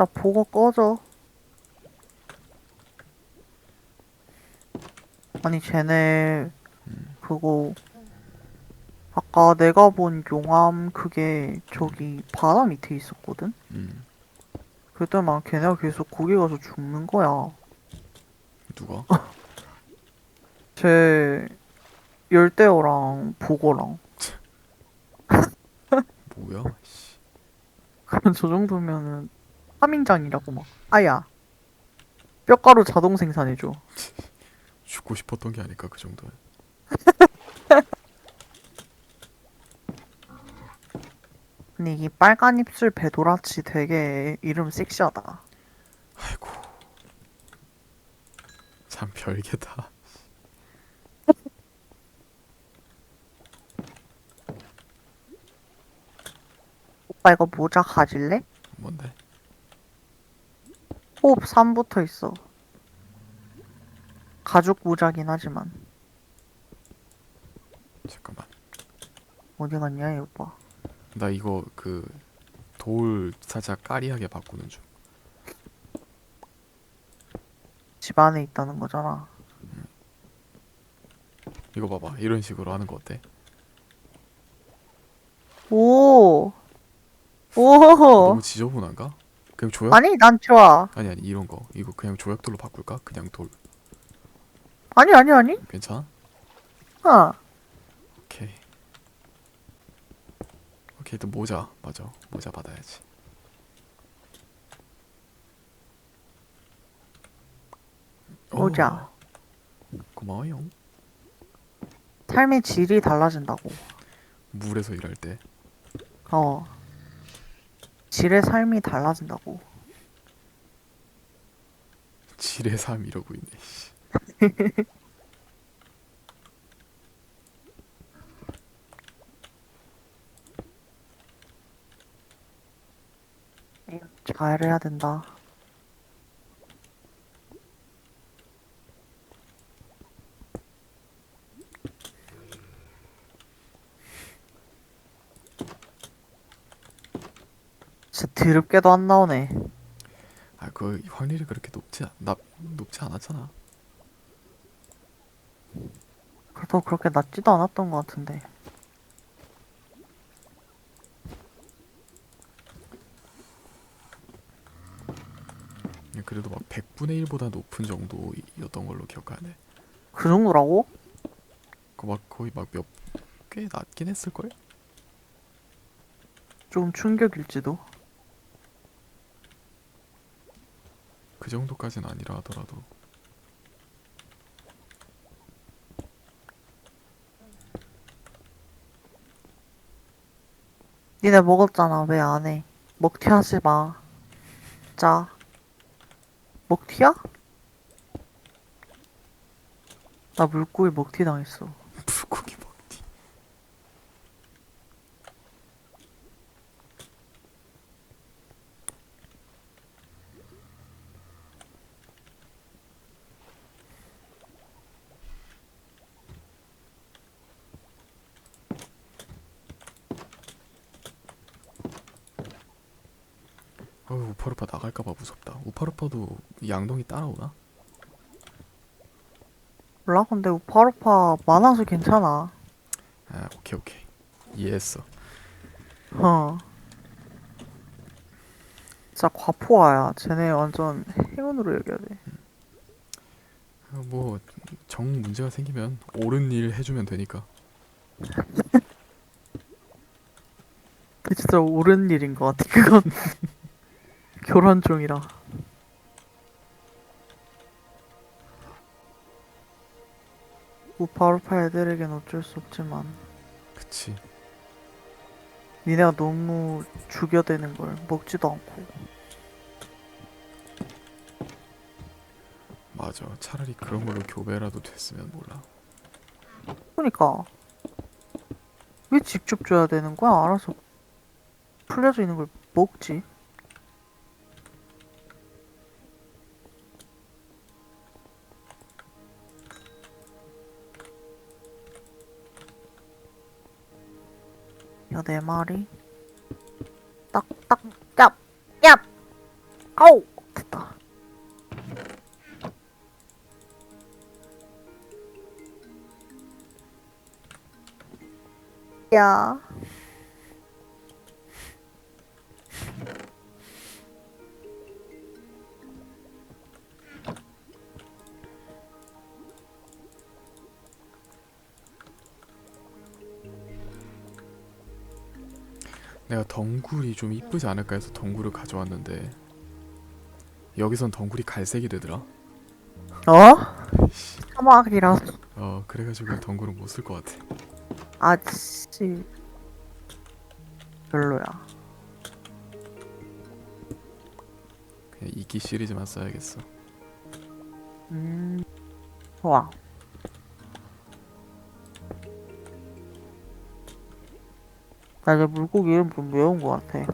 진짜 보고 꺼져. 아니 쟤네 그거 아까 내가 본 용암 그게 저기 바다 밑에 있었거든? 음 그때만 걔네가 계속 거기 가서 죽는 거야. 누가? 쟤 열대어랑 보거랑 뭐야? 씨. 그럼 저 정도면은 파밍장이라고 막 아야 뼈가루 자동 생산해줘 죽고 싶었던 게 아닐까 그 정도는. 근데 이 빨간 입술 배도라치 되게 이름 섹시하다 아이고 참 별개다. 오빠 이거 모자 가질래? 호흡 3붙어 있어 가죽 모자긴 하지만 잠깐만. 어디 갔냐 이 오빠 나 이거 그 돌 살짝 까리하게 바꾸는 중. 집 안에 있다는 거잖아 이거 봐봐. 이런 식으로 하는 거 어때? 오 오. 너무 지저분한가? 그냥 조약? 아니 난 좋아 아니 아니 이런 거. 이거 그냥 조약돌로 바꿀까? 그냥 돌. 아니 아니 아니 괜찮아? 어 오케이. 오케이 또 모자 맞아. 모자 받아야지. 모자. 오, 고마워요. 삶의 질이 달라진다고 물에서 일할 때. 어 질의 삶이 달라진다고 질의 삶 이러고 있네. 씨. 잘해야 된다 진짜 드럽게도 안 나오네 아, 그 확률이 그렇게 높지 않, 나, 높지 않았잖아. 그래도 그렇게 낮지도 않았던 것 같은데 그래도 막 100분의 1보다 높은 정도였던 걸로 기억하네. 그 정도라고? 그막 거의 막 몇 꽤 낮긴 했을 걸? 좀 충격일지도 그 정도까지는 아니라 하더라도 니네 먹었잖아 왜 안 해? 먹튀 하지 마. 자. 먹튀야? 나 물고기 먹튀 당했어. 불고기 먹기. 어우 우파루파 나갈까봐 무섭다. 우파루파도 양동이 따라오나? 몰라? 근데 우파루파 많아서 괜찮아. 아 오케이 오케이 이해했어. 어. 진짜 과포화야. 쟤네 완전 행운으로 여겨야 돼. 어, 뭐 정 문제가 생기면 옳은 일 해주면 되니까. 그 진짜 옳은 일인 것 같아. 그건 결혼 중이라. 우파루파 애들에겐 어쩔 수 없지만 그치. 니네가 너무 죽여대는 걸 먹지도 않고 맞아. 차라리 그런 걸로 교배라도 됐으면 몰라. 그러니까 왜 직접 줘야 되는 거야? 알아서 풀려져 있는 걸 먹지. 이거 네 마리. 딱딱 짭얍, 아우! 됐다. 야. 내가 덩굴이 좀 이쁘지 않을까 해서 덩굴을 가져왔는데 여기선 덩굴이 갈색이 되더라. 어? 사막이라서. 어 그래가지고 덩굴은 못 쓸 것 같아. 아씨. 별로야. 그냥 이기 시리즈만 써야겠어. 음. 좋아. 나 이제 물고기 이름 좀 외운 것 같아.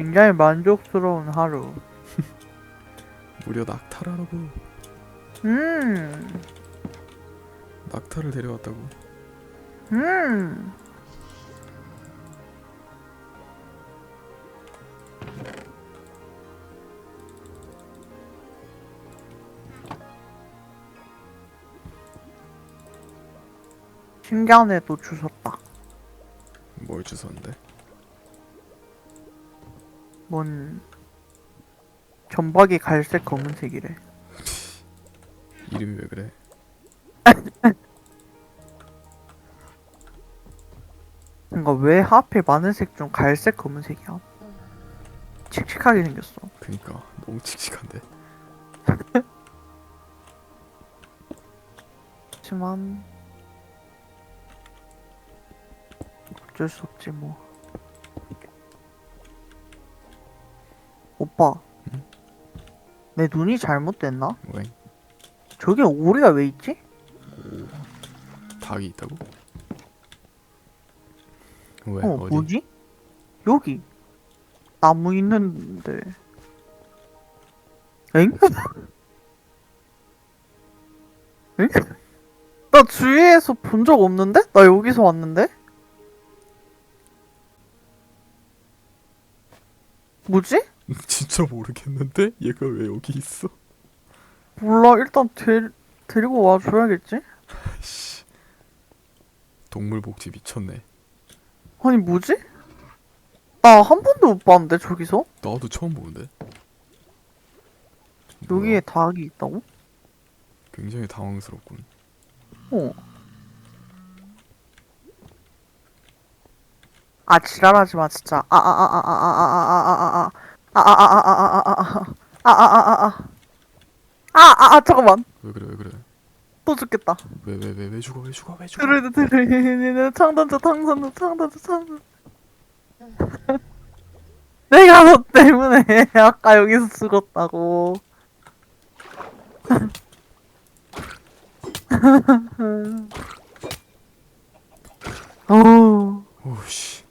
굉장히 만족스러운 하루. 무려 낙타라고. 음. 낙타를 데려왔다고. 음. 신기한 애도 주셨다. 뭘 주웠는데? 뭔 전박이 갈색 검은색이래. 이름이 왜 그래? 그러니까 왜 하필 많은 색 중 갈색 검은색이야? 칙칙하게 생겼어. 그니까 너무 칙칙한데. 하지만 어쩔 수 없지 뭐. 응? 내 눈이 잘못됐나? 왜? 저기 오리가 왜 있지? 닭이 있다고? 왜? 어, 어디? 뭐지? 여기 나무 있는데. 엥? 엥? 나 주위에서 본 적 없는데? 나 여기서 왔는데? 뭐지? 진짜 모르겠는데 얘가 왜 여기 있어? 몰라 일단 데, 데리고 와줘야겠지? 씨. 동물 복지 미쳤네. 아니 뭐지? 나 한 번도 못 봤는데 저기서? 나도 처음 보는데. 여기에? 닭이 있다고? 굉장히 당황스럽군. 어. 아 지랄하지 마 진짜. 아 아 아 아 아 아 아 아 아 아 아아아아아아아아아 잠깐만 왜 그래 왜 그래? 또 죽겠다. 왜 왜 왜 왜 죽어 왜 죽어 왜 죽어? 드르르 드르르 창던져 창던져 창던져 창던져. 내가 너 때문에 아까 여기서 죽었다고. 어. 오씨.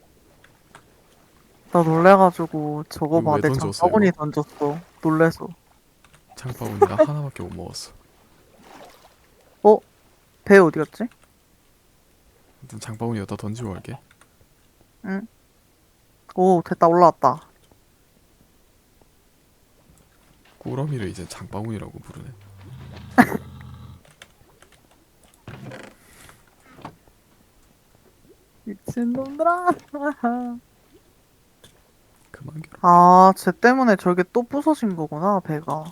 나 놀래가지고 저거 이거 왜 봐, 내 던졌어, 장바구니? 던졌어. 놀래서. 장바구니 나 하나밖에 못 먹었어. 배 어디 갔지? 일단 장바구니 여기다 던지고 갈게. 오, 됐다, 올라왔다. 꾸러미를 이제 장바구니라고 부르네. 미친놈들아. 그만 괴롭 아, 쟤 때문에 저게 또 부서진 거구나, 배가.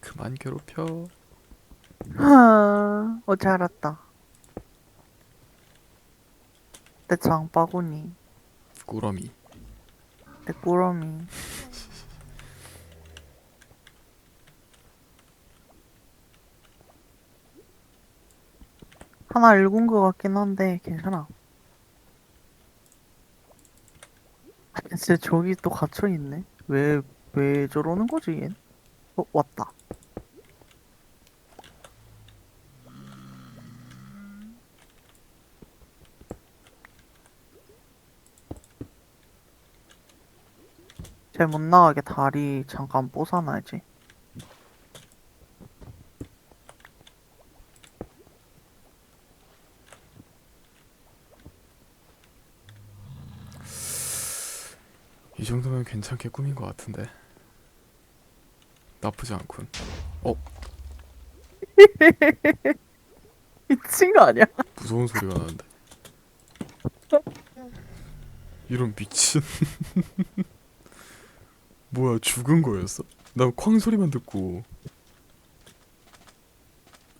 그만 괴롭혀. 하, 어제 알았다. 내 장바구니, 꾸러미. 내 꾸러미. 하나 읽은 거 같긴 한데, 괜찮아. 진짜 저기 또 갇혀있네. 왜, 왜 저러는 거지, 얜? 어, 왔다. 쟤 못 나가게 다리 잠깐 뽀사놔야지. 이 정도면 괜찮게 꾸민 것 같은데. 나쁘지 않군. 미친 거 아니야? 무서운 소리가 나는데. 이런 미친. 뭐야 죽은 거였어? 난 쾅 소리만 듣고.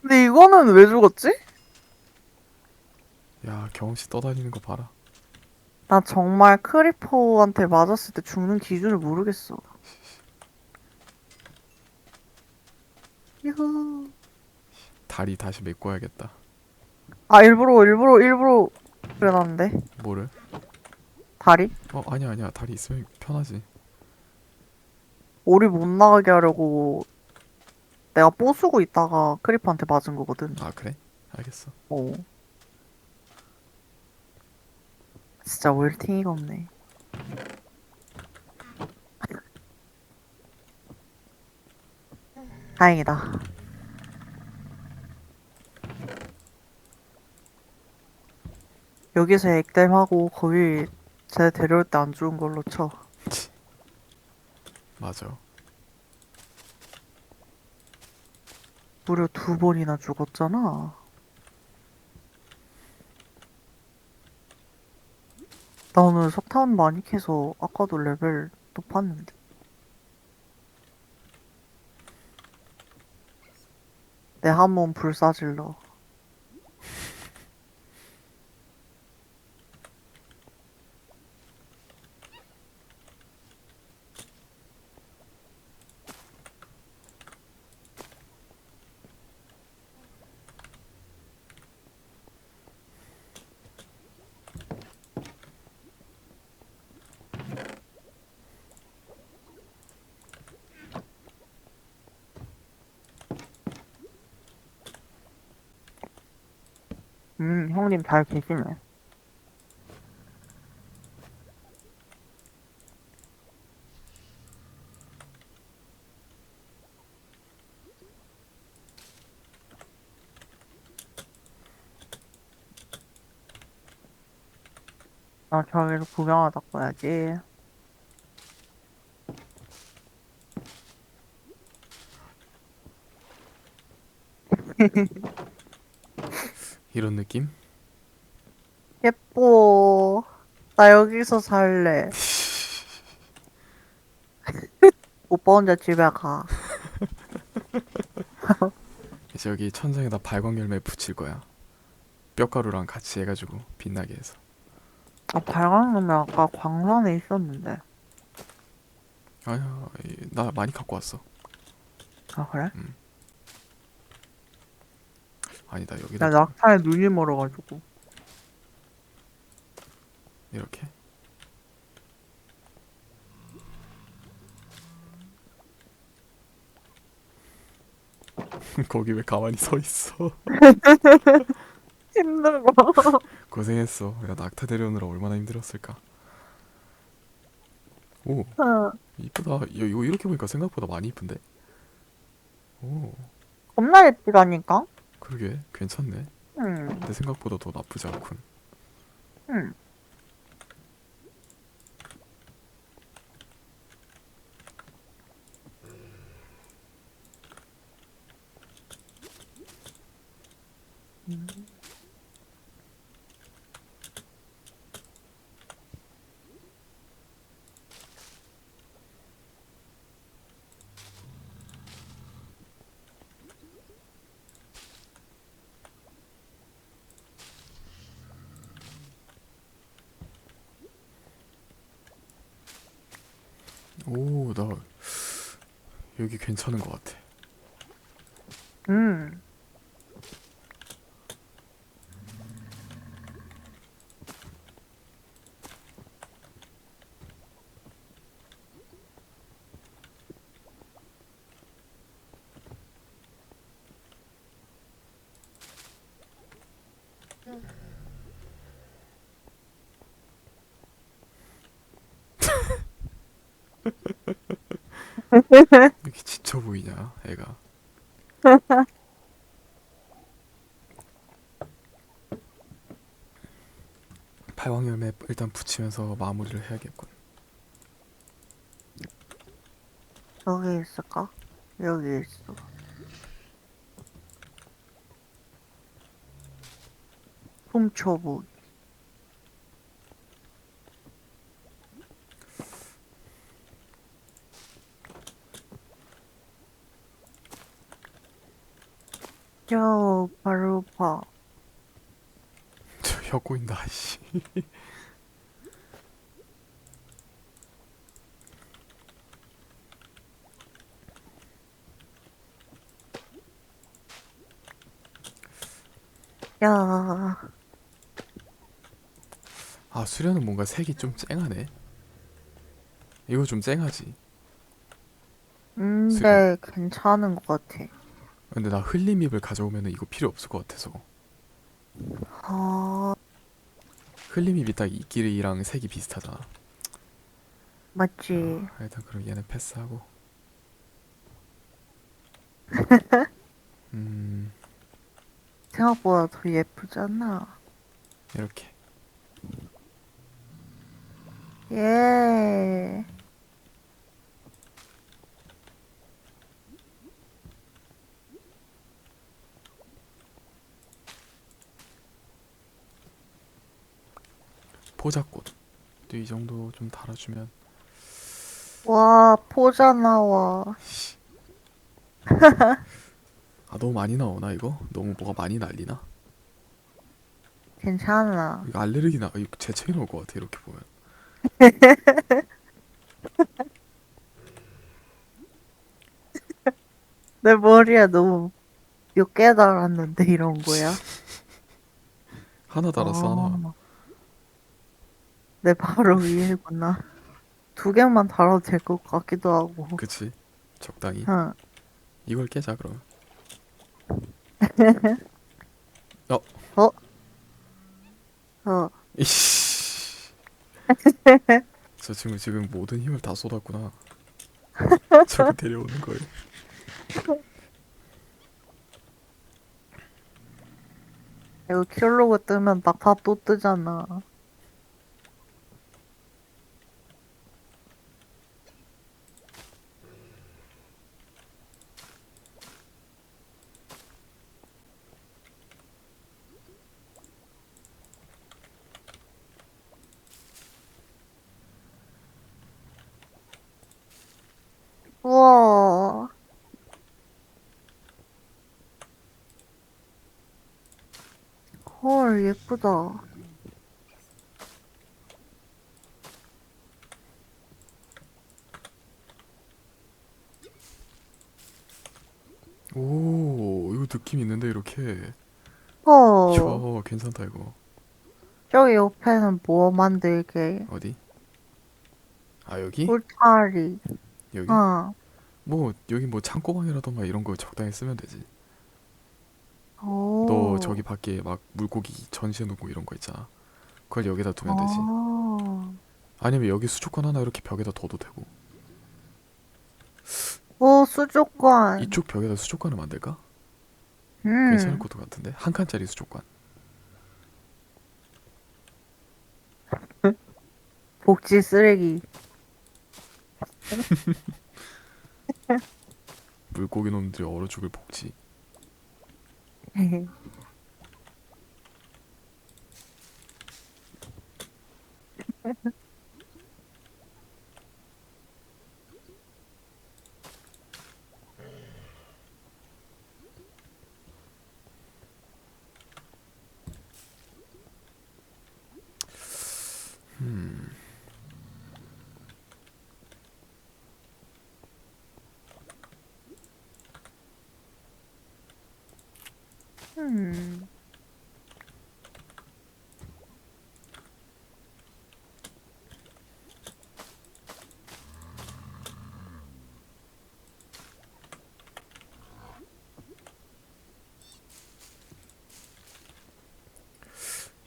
근데 이거는 왜 죽었지? 야 경험치 떠다니는 거 봐라 나 정말 크리퍼한테 맞았을 때 죽는 기준을 모르겠어. 유후. 다리 다시 메꿔야겠다 아, 일부러, 일부러, 일부러 그래놨는데. 뭐를? 다리? 어 아니야 아니야 다리 있으면 편하지 오리 못 나가게 하려고 내가 뽀수고 있다가 크리퍼한테 맞은 거거든. 아 그래? 알겠어 어. 진짜 웰팅이가 없네. 다행이다. 여기서 액땜하고 거기 쟤 데려올 때 안 죽은 걸로 쳐. 맞아 무려 두 번이나 죽었잖아. 나 오늘 석탄 많이 캐서 아까도 레벨 높았는데. 내 한 몸 불사질러. 음, 형님 잘 계시네. 나 저기를 구경하다 가야지. 이런 느낌? 예뻐. 나 여기서 살래. 오빠 혼자 집에 가. 이제 여기 천장에다 발광 열매 붙일 거야 뼈가루랑 같이 해가지고 빛나게 해서 아, 발광문은 아까 광산에 있었는데. 아니야 이- 나 많이 갖고 왔어 아, 그래? 아니다 나 여기다 낙타에 눈이 멀어가지고. 이렇게. 거기 왜 가만히 서 있어? 힘들어. 고생했어. 야 낙타 데려오느라 얼마나 힘들었을까? 오 이쁘다. 야, 이거 이렇게 보니까 생각보다 많이 이쁜데? 오. 겁나 예쁘다니까? 그러게. 괜찮네. 응, 내 생각보다 더 나쁘지 않군. 응. 오 나 여기 괜찮은 것 같아 응. 이렇게 지쳐 보이냐, 애가. 팔광열매 일단 붙이면서 마무리를 해야겠군. 여기 있을까? 여기 있어. 훔쳐보기. 저 바로 봐. 저 혀 꼬인다, 씨. 야, 아, 수련은 뭔가 색이 좀 쨍하네. 이거 좀 쨍하지. 근데 괜찮은 것 같아. 근데 나 흘림입을 가져오면 이거 필요 없을 것 같아서. 아, 흘림입이 딱 이끼리랑 색이 비슷하잖아. 맞지. 아, 일단 그럼 얘는 패스하고. 음, 생각보다 더 예쁘잖아. 이렇게. 예. 포자꽃. 또이 정도 좀 달아주면. 와, 포자 나와. 아, 너무 많이 나오나, 이거? 너무 뭐가 많이 날리나? 괜찮아. 이거 알레르기 나, 이거 재채기 나올 것 같아, 이렇게 보면. 내 머리에 너무 몇개 달았는데 이런 거야? 하나 달았어, 하나. 아. 내 바로 위에구나. 두 개만 달아도 될 것 같기도 하고. 그치? 적당히. 응. 이걸 깨자, 그럼. 어. 이씨. 저 친구 지금 모든 힘을 다 쏟았구나. 저기 데려오는 거에. 이거 킬로그 뜨면 낙타 또 뜨잖아. 우와. 헐, 예쁘다. 오, 이거 느낌 있는데 이렇게. 어, 저 괜찮다 이거. 저기 옆에는 뭐 만들게? 어디? 아 여기? 울타리. 여기? 어. 뭐 여기 뭐 창고방이라던가 이런 거 적당히 쓰면 되지. 오. 너 저기 밖에 막 물고기 전시해 놓고 이런 거 있잖아. 그걸 여기다 두면 되지. 아. 아니면 여기 수족관 하나 이렇게 벽에다 둬도 되고. 오, 수족관. 이쪽 벽에다 수족관을 만들까? 음. 괜찮을 것도 같은데 한 칸짜리 수족관. 복지 쓰레기. 물고기 놈들이 얼어 죽을 복지.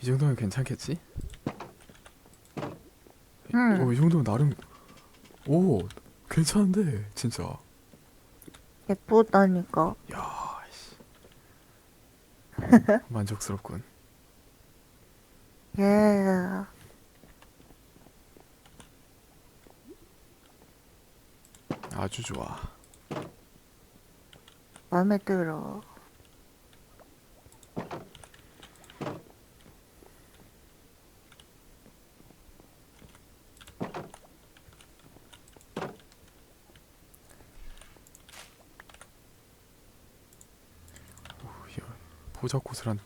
이 정도면 괜찮겠지? 음. 어, 이 정도면 나름 오 괜찮은데 진짜. 예쁘다니까. 야, 씨. 만족스럽군. 예. 아주 좋아. 마음에 들어. 한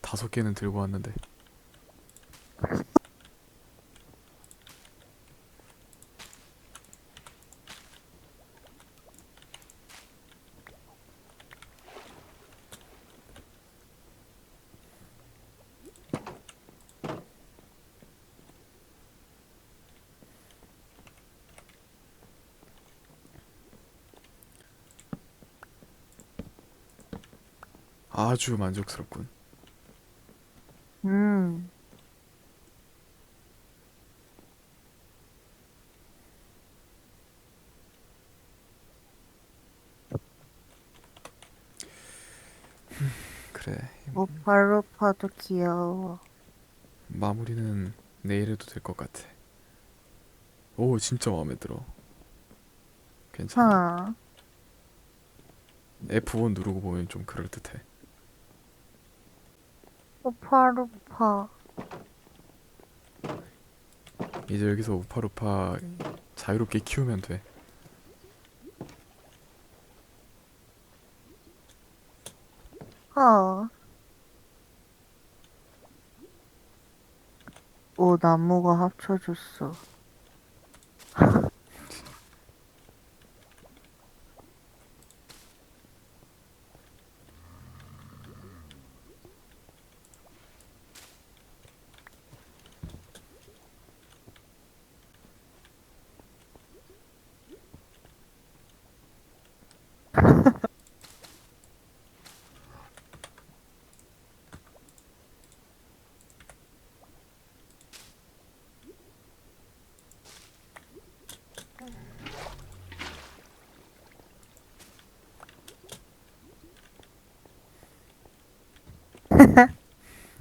다섯 개는 들고 왔는데 아주 만족스럽군. 음. 그래 오파루파도 귀여워. 마무리는 내일 해도 될 것 같아. 오 진짜 마음에 들어. 괜찮아. 하. F1 누르고 보면 좀 그럴 듯해. 오파루파. 이제 여기서 우파루파 자유롭게 키우면 돼. 하. 오, 나무가 합쳐졌어.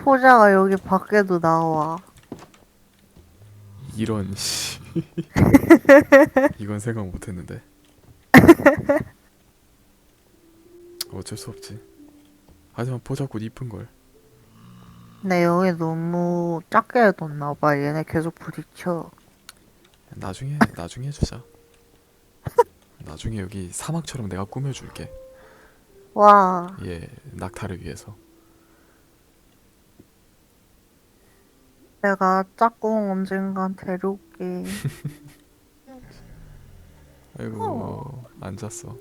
포자가 여기 밖에도 나와. 이런 씨. 이건 생각 못했는데. 어쩔 수 없지. 하지만 포자꽃 이쁜 걸. 근데 여기 너무 작게 해뒀나봐. 얘네 계속 부딪혀. 나중에 나중에 해주자. 나중에 여기 사막처럼 내가 꾸며줄게. 와, 예, 낙타를 위해서. 내가 짝꿍 언젠간 데려올게. 아이고 앉았어.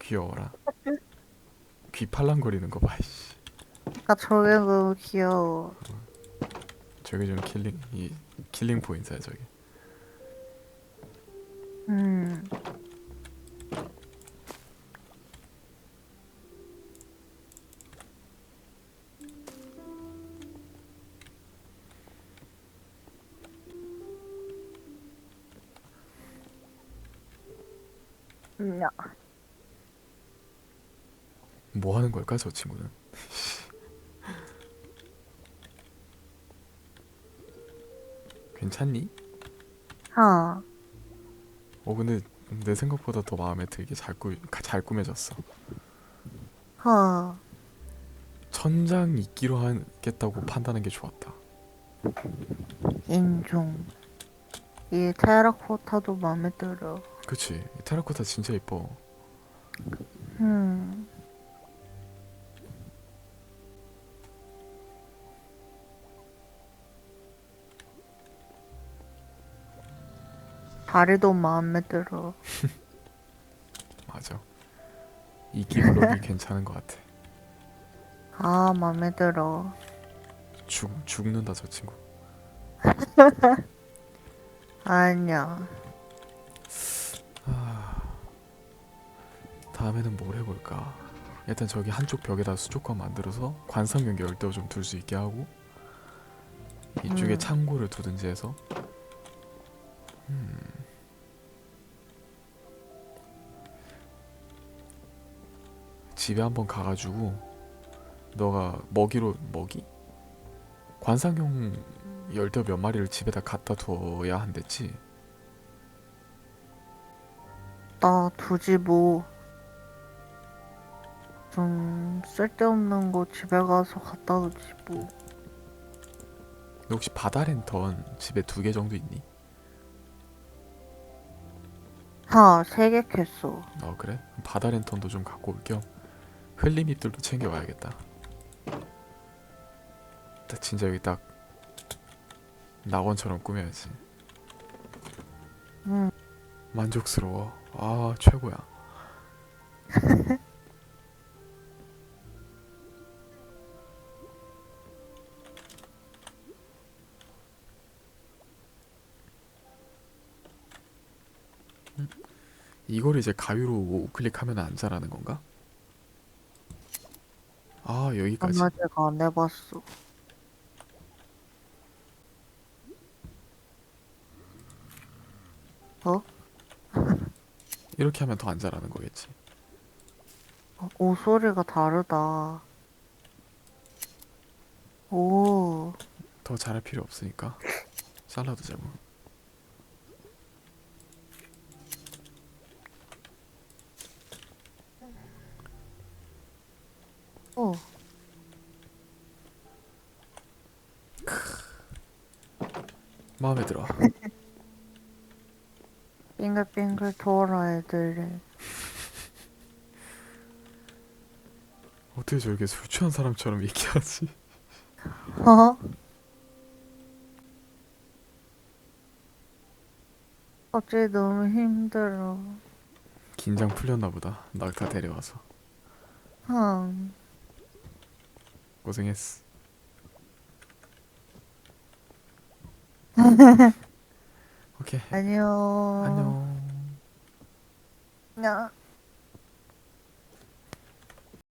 귀여워라. 귀 팔랑거리는 거 봐. 씨. 그니까 저게 너무 귀여워. 저게 좀 킬링 이 킬링 포인트야 저게. 음. 야. 뭐 하는 걸까 저 친구는? 괜찮니? 하. 어 근데 내 생각보다 더 마음에 들게 잘, 꾸, 잘 꾸며졌어. 하. 천장 이끼로 하겠다고 판단한 게 좋았다. 인종. 이 테라코타도 마음에 들어. 그치? 이 테라코타 진짜 이뻐. 음. 다리도 마음에 들어. 맞아. 이끼 블록이 괜찮은 것 같아. 아, 마음에 들어. 죽 죽는다 저 친구. 아니야. 다음에는 뭘 해볼까? 일단 저기 한쪽 벽에다 수족관 만들어서 관상 경계 열대 좀둘 수 있게 하고 이쪽에 음. 창고를 두든지 해서 집에 한번 가가지고 너가 먹이로 먹이 관상용 열대 몇 마리를 집에다 갖다 둬야 한댔지. 나 두지 뭐. 좀 쓸데없는 거 집에 가서 갖다 두지 뭐. 너 혹시 바다 랜턴 집에 두 개 정도 있니? 하, 세 개 캤어. 어 그래? 그럼 바다 랜턴도 좀 갖고 올 겸 흘림 잎들도 챙겨와야겠다. 딱 진짜 여기 딱 낙원처럼 꾸며야지. 응. 만족스러워. 아 최고야. 이걸 이제 가위로 우클릭하면 안 자라는 건가? 아 여기까지. 아마 제가 안 해봤어. 어? 이렇게 하면 더 안 자라는 거겠지. 어, 오, 소리가 다르다. 오, 더 자랄 필요 없으니까 잘라두자고. 오. 마음에 들어. 빙글빙글 돌아, 애들이. 어떻게 저렇게 술 취한 사람처럼 얘기하지? 어? 갑자기 너무 힘들어. 긴장 풀렸나 보다. 낙타 데려와서 흥. 고생했어. 오케이. 안녕. 안녕. 안녕.